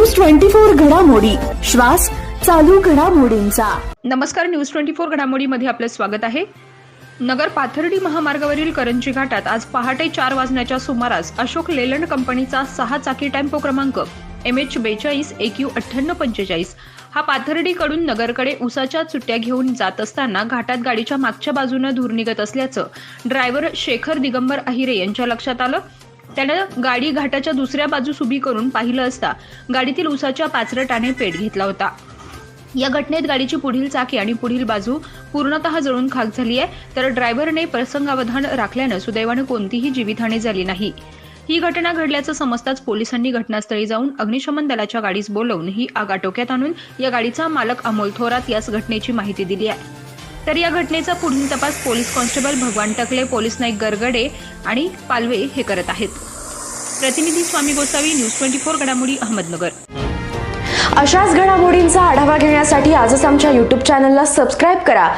News twenty four घडामोडी. श्वास चालू घडामोडींचा. नमस्कार न्यूज ट्वेंटी फोर घडामोडीमध्ये आपलं स्वागत आहे. नगर पाथर्डी महामार्गावरील करंजी घाटात आज पहाटे चार वाजण्याच्या सुमारास अशोक लेलंड कंपनीचा सहा चाकी टेम्पो क्रमांक एम एच बेचाळीस एक यू अठ्ठ्याण्णव पंचेचाळीस हा पाथर्डीकडून नगरकडे उसाच्या चुट्ट्या घेऊन जात असताना घाटात गाडीच्या मागच्या बाजूनं धूर निघत असल्याचं ड्रायव्हर शेखर दिगंबर अहिरे यांच्या लक्षात आलं. त्यानं गाडी घाटाच्या दुसऱ्या बाजूस उभी करून पाहिलं असता गाडीतील उसाच्या पाचरटाने पेट घेतला होता. या घटनेत गाडीची पुढील चाकी आणि पुढील बाजू पूर्णतः जळून खाक झाली आहे. तर ड्रायव्हरने प्रसंगावधान राखल्यानं सुदैवानं कोणतीही जीवितहानी झाली नाही. ही घटना घडल्याचं समजताच पोलिसांनी घटनास्थळी जाऊन अग्निशमन दलाच्या गाडीस बोलवून ही आग आटोक्यात आणून या गाडीचा मालक अमोल थोरात याच घटनेची माहिती दिली आहे. तर या घटनेचा पुढील तपास पोलीस कॉन्स्टेबल भगवान टकले पोलीस नाईक गरगडे आणि पालवे हे करत आहेत. प्रतिनिधी Swami Gosavi news twenty four घडामोडी अहमदनगर. अशाच घडामोडींचा आढावा घेण्यासाठी आजच आमच्या यूट्यूब चॅनलला सबस्क्राईब करा.